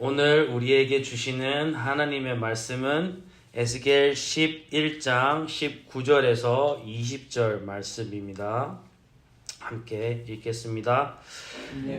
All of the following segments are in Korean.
오늘 우리에게 주시는 하나님의 말씀은 에스겔 11장 19절에서 20절 말씀입니다. 함께 읽겠습니다.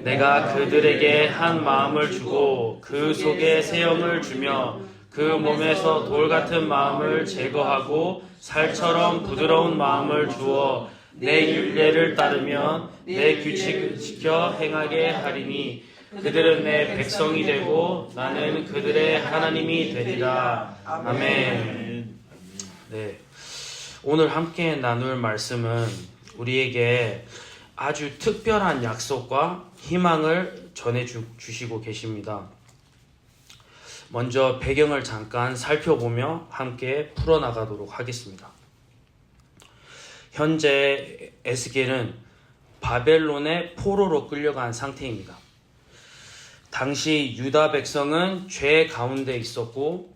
내가 그들에게 한 마음을 주고 그 속에 새 영을 주며 그 몸에서 돌 같은 마음을 제거하고 살처럼 부드러운 마음을 주어 내 율례를 따르며 내 규칙을 지켜 행하게 하리니 그들은 내 백성이 되고 나는 그들의 하나님이 되리라. 아멘. 네. 오늘 함께 나눌 말씀은 우리에게 아주 특별한 약속과 희망을 전해 주, 주시고 계십니다. 먼저 배경을 잠깐 살펴보며 함께 풀어나가도록 하겠습니다. 현재 에스겔은 바벨론의 포로로 끌려간 상태입니다. 당시 유다 백성은 죄 가운데 있었고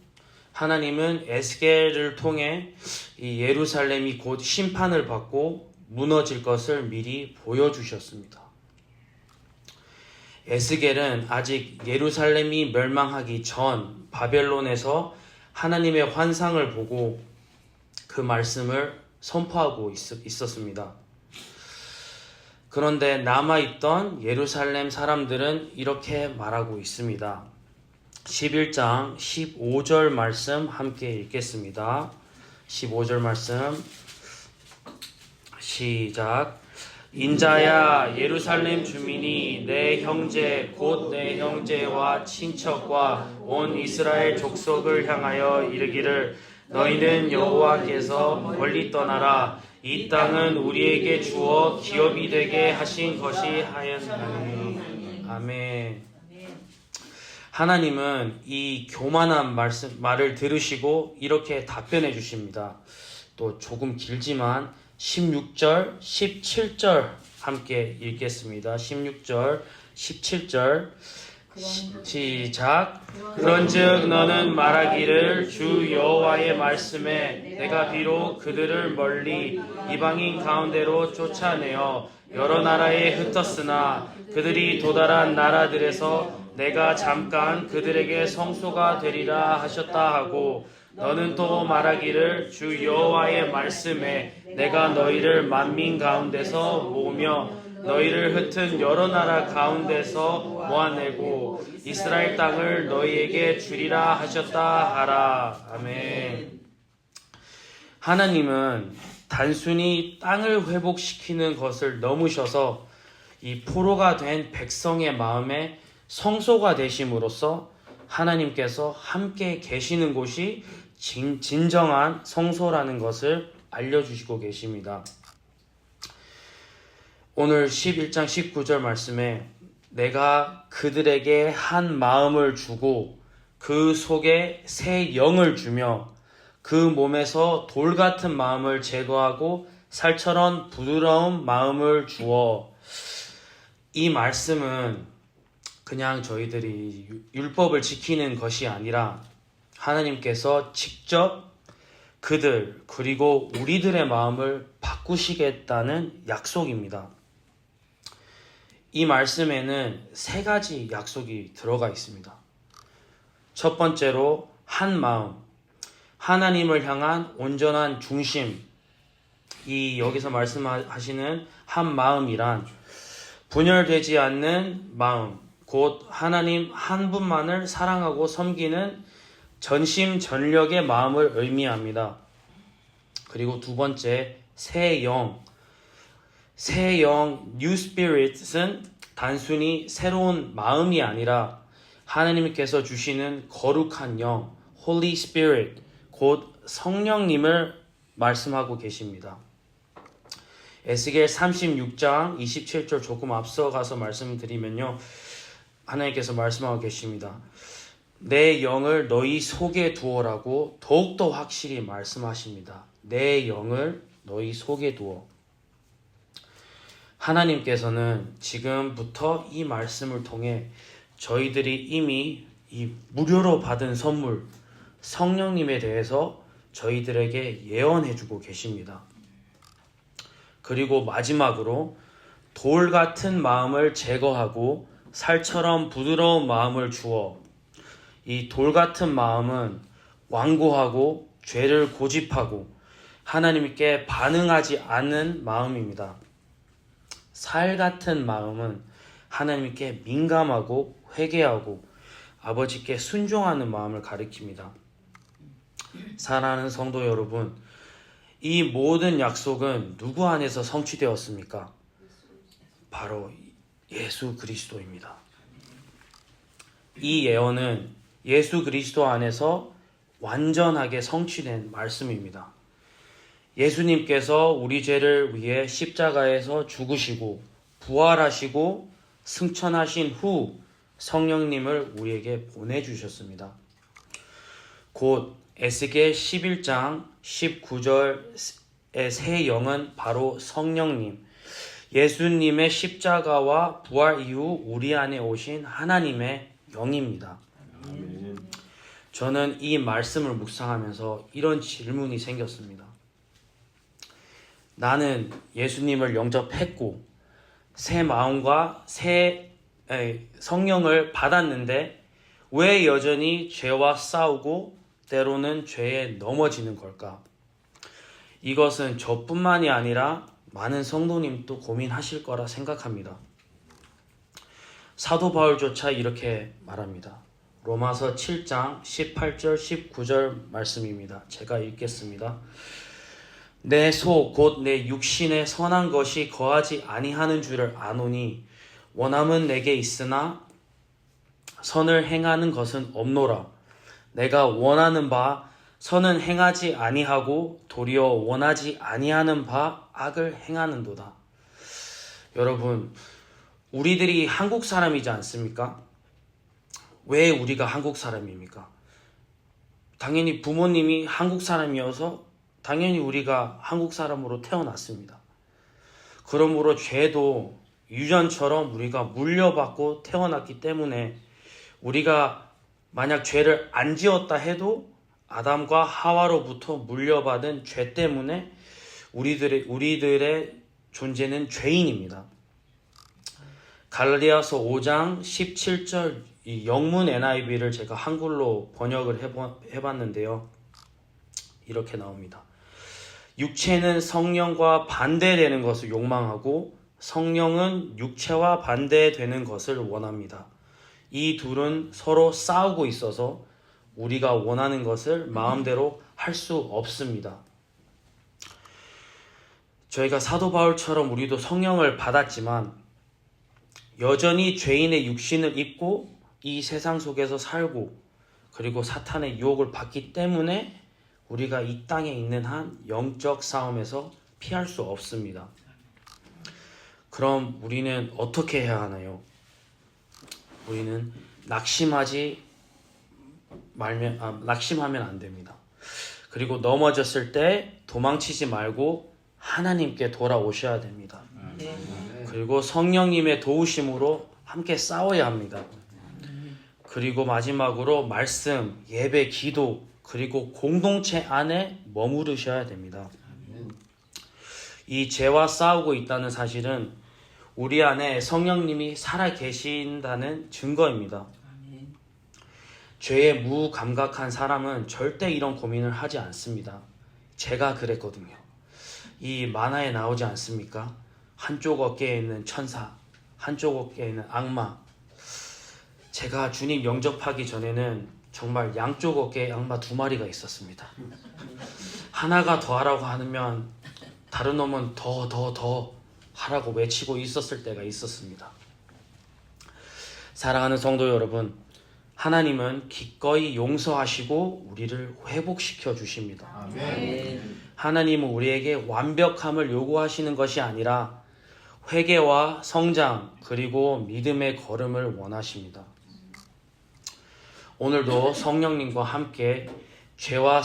하나님은 에스겔을 통해 이 예루살렘이 곧 심판을 받고 무너질 것을 미리 보여주셨습니다. 에스겔은 아직 예루살렘이 멸망하기 전 바벨론에서 하나님의 환상을 보고 그 말씀을 선포하고 있, 있었습니다. 그런데 남아있던 예루살렘 사람들은 이렇게 말하고 있습니다. 11장 15절 말씀 함께 읽겠습니다. 15절 말씀 시작 인자야 예루살렘 주민이 내 형제 곧 내 형제와 친척과 온 이스라엘 족속을 향하여 이르기를 너희는 여호와께서 멀리 떠나라 이 땅은 우리에게 주어 기업이 되게 하신 것이 하였나니 아멘. 하나님은 이 교만한 말씀 말을 들으시고 이렇게 답변해 주십니다. 또 조금 길지만 16절, 17절 함께 읽겠습니다. 16절, 17절 시작. 그런즉 너는 말하기를 주 여호와의 말씀에 내가 비록 그들을 멀리 이방인 가운데로 쫓아내어 여러 나라에 흩었으나 그들이 도달한 나라들에서 내가 잠깐 그들에게 성소가 되리라 하셨다 하고 너는 또 말하기를 주 여호와의 말씀에 내가 너희를 만민 가운데서 모으며 너희를 흩은 여러 나라 가운데서 모아내고 이스라엘 땅을 너희에게 주리라 하셨다 하라. 아멘. 하나님은 단순히 땅을 회복시키는 것을 넘으셔서 이 포로가 된 백성의 마음에 성소가 되심으로써 하나님께서 함께 계시는 곳이 진, 진정한 성소라는 것을 알려주시고 계십니다. 오늘 11장 19절 말씀에 내가 그들에게 한 마음을 주고 그 속에 새 영을 주며 그 몸에서 돌 같은 마음을 제거하고 살처럼 부드러운 마음을 주어 이 말씀은 그냥 저희들이 율법을 지키는 것이 아니라 하나님께서 직접 그들 그리고 우리들의 마음을 바꾸시겠다는 약속입니다. 이 말씀에는 세 가지 약속이 들어가 있습니다. 첫 번째로 한 마음, 하나님을 향한 온전한 중심. 이 여기서 말씀하시는 한 마음이란 분열되지 않는 마음, 곧 하나님 한 분만을 사랑하고 섬기는 전심 전력의 마음을 의미합니다. 그리고 두 번째 새 영. 새 영 new spirit은 단순히 새로운 마음이 아니라 하나님께서 주시는 거룩한 영 holy spirit 곧 성령님을 말씀하고 계십니다. 에스겔 36장 27절 조금 앞서가서 말씀드리면요. 하나님께서 말씀하고 계십니다. 내 영을 너희 속에 두어라고 더욱더 확실히 말씀하십니다. 내 영을 너희 속에 두어. 하나님께서는 지금부터 이 말씀을 통해 저희들이 이미 이 무료로 받은 선물 성령님에 대해서 저희들에게 예언해 주고 계십니다. 그리고 마지막으로 돌 같은 마음을 제거하고 살처럼 부드러운 마음을 주어 이 돌 같은 마음은 완고하고 죄를 고집하고 하나님께 반응하지 않는 마음입니다. 살 같은 마음은 하나님께 민감하고 회개하고 아버지께 순종하는 마음을 가리킵니다. 사랑하는 성도 여러분, 이 모든 약속은 누구 안에서 성취되었습니까? 바로 예수 그리스도입니다. 이 예언은 예수 그리스도 안에서 완전하게 성취된 말씀입니다. 예수님께서 우리 죄를 위해 십자가에서 죽으시고 부활하시고 승천하신 후 성령님을 우리에게 보내주셨습니다. 곧 에스겔 11장 19절의 새 영은 바로 성령님, 예수님의 십자가와 부활 이후 우리 안에 오신 하나님의 영입니다. 저는 이 말씀을 묵상하면서 이런 질문이 생겼습니다. 나는 예수님을 영접했고 새 마음과 새 에, 성령을 받았는데 왜 여전히 죄와 싸우고 때로는 죄에 넘어지는 걸까? 이것은 저뿐만이 아니라 많은 성도님도 고민하실 거라 생각합니다. 사도 바울조차 이렇게 말합니다. 로마서 7장 18절 19절 말씀입니다. 제가 읽겠습니다. 내 소 곧 내 육신에 선한 것이 거하지 아니하는 줄을 아노니 원함은 내게 있으나 선을 행하는 것은 없노라. 내가 원하는 바 선은 행하지 아니하고 도리어 원하지 아니하는 바 악을 행하는도다. 여러분, 우리들이 한국 사람이지 않습니까? 왜 우리가 한국 사람입니까? 당연히 부모님이 한국 사람이어서 당연히 우리가 한국 사람으로 태어났습니다. 그러므로 죄도 유전처럼 우리가 물려받고 태어났기 때문에 우리가 만약 죄를 안 지었다 해도 아담과 하와로부터 물려받은 죄 때문에 우리들의 우리들의 존재는 죄인입니다. 갈라디아서 5장 17절 이 영문 NIV를 제가 한글로 번역을 해보, 해봤는데요. 이렇게 나옵니다. 육체는 성령과 반대되는 것을 욕망하고 성령은 육체와 반대되는 것을 원합니다. 이 둘은 서로 싸우고 있어서 우리가 원하는 것을 마음대로 할 수 없습니다. 저희가 사도 바울처럼 우리도 성령을 받았지만 여전히 죄인의 육신을 입고 이 세상 속에서 살고 그리고 사탄의 유혹을 받기 때문에 우리가 이 땅에 있는 한 영적 싸움에서 피할 수 없습니다. 그럼 우리는 어떻게 해야 하나요? 우리는 낙심하지 말면 아, 낙심하면 안 됩니다. 그리고 넘어졌을 때 도망치지 말고 하나님께 돌아오셔야 됩니다. 그리고 성령님의 도우심으로 함께 싸워야 합니다. 그리고 마지막으로 말씀, 예배, 기도, 그리고 공동체 안에 머무르셔야 됩니다. 이 죄와 싸우고 있다는 사실은 우리 안에 성령님이 살아 계신다는 증거입니다. 죄에 무감각한 사람은 절대 이런 고민을 하지 않습니다. 제가 그랬거든요. 이 만화에 나오지 않습니까? 한쪽 어깨에 있는 천사, 한쪽 어깨에 있는 악마. 제가 주님 영접하기 전에는 정말 양쪽 어깨에 악마 두 마리가 있었습니다. 하나가 더 하라고 하면 다른 놈은 더, 더, 더 하라고 외치고 있었을 때가 있었습니다. 사랑하는 성도 여러분, 하나님은 기꺼이 용서하시고 우리를 회복시켜 주십니다. 하나님은 우리에게 완벽함을 요구하시는 것이 아니라 회개와 성장 그리고 믿음의 걸음을 원하십니다. 오늘도 성령님과 함께 죄와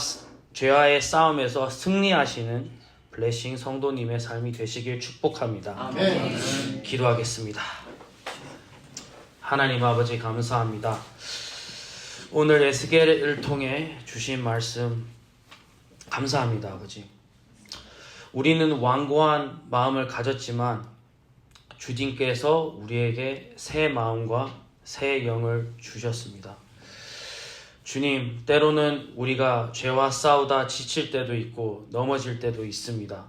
죄와의 싸움에서 승리하시는 블레싱 성도님의 삶이 되시길 축복합니다. 기도하겠습니다. 하나님 아버지 감사합니다. 오늘 에스겔을 통해 주신 말씀 감사합니다, 아버지. 우리는 완고한 마음을 가졌지만 주님께서 우리에게 새 마음과 새 영을 주셨습니다. 주님, 때로는 우리가 죄와 싸우다 지칠 때도 있고 넘어질 때도 있습니다.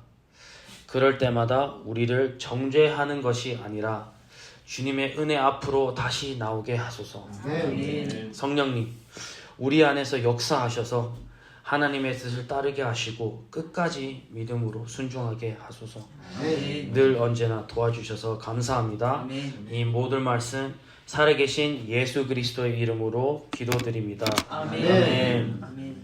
그럴 때마다 우리를 정죄하는 것이 아니라 주님의 은혜 앞으로 다시 나오게 하소서. 아멘. 성령님, 우리 안에서 역사하셔서 하나님의 뜻을 따르게 하시고 끝까지 믿음으로 순종하게 하소서. 아멘. 늘 언제나 도와주셔서 감사합니다. 아멘. 이 모든 말씀 살아계신 예수 그리스도의 이름으로 기도드립니다. 아멘. 아멘. 아멘.